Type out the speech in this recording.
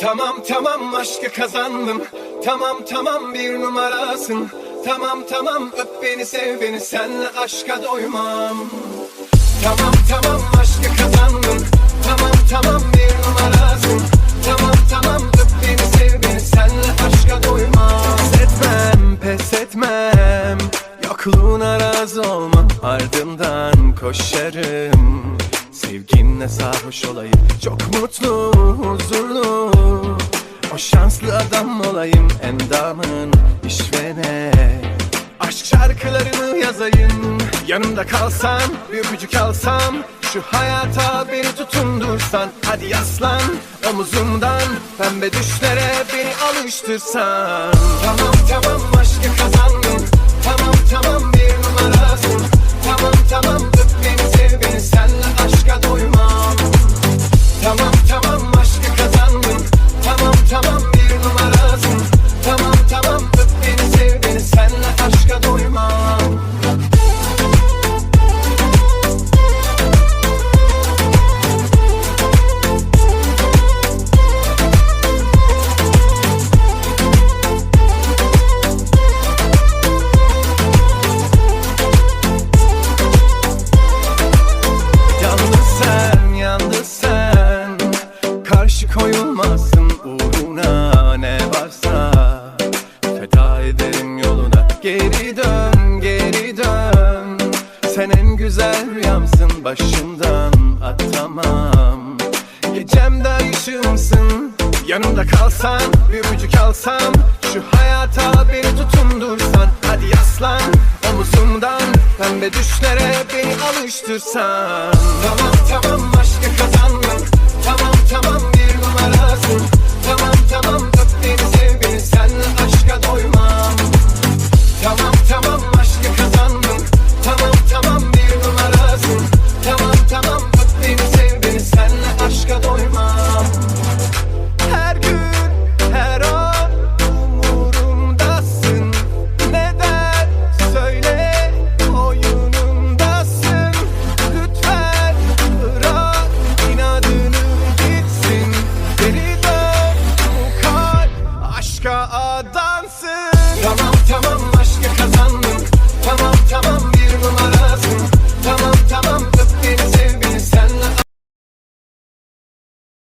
Tamam tamam aşkı kazandım Tamam tamam bir numarasın. Tamam tamam öp beni sev beni senle aşka doymam. Tamam tamam aşkı kazandım Tamam tamam bir numarasın. Tamam tamam öp beni sev beni senle aşka doymam. Pes etmem pes etmem. Yokluğuna razı olmam ardından koşarım Sevginle sarhoş olayım? Çok mutlu huzurlu. O şanslı adam olayım Endamın işvene. Aşk şarkılarını yazayım. Yanımda kalsan bir öpücük alsam. Şu hayata beni tutundursan. Hadi yaslan omuzumdan Pembe düşlere beni alıştırsan. Tamam tamam aşkı kazandım Karşı koyulmazsın uğruna ne varsa. Feda ederim yoluna Geri dön, geri dön. Sen en güzel rüyamsın Başımdan atamam. Gecemde ışığımsın Yanımda kalsan, bir öpücük alsam. Şu hayata beni tutundursan Hadi yaslan. Omuzumdan Pembe düşlere beni alıştırsan. Tamam tamam aşkı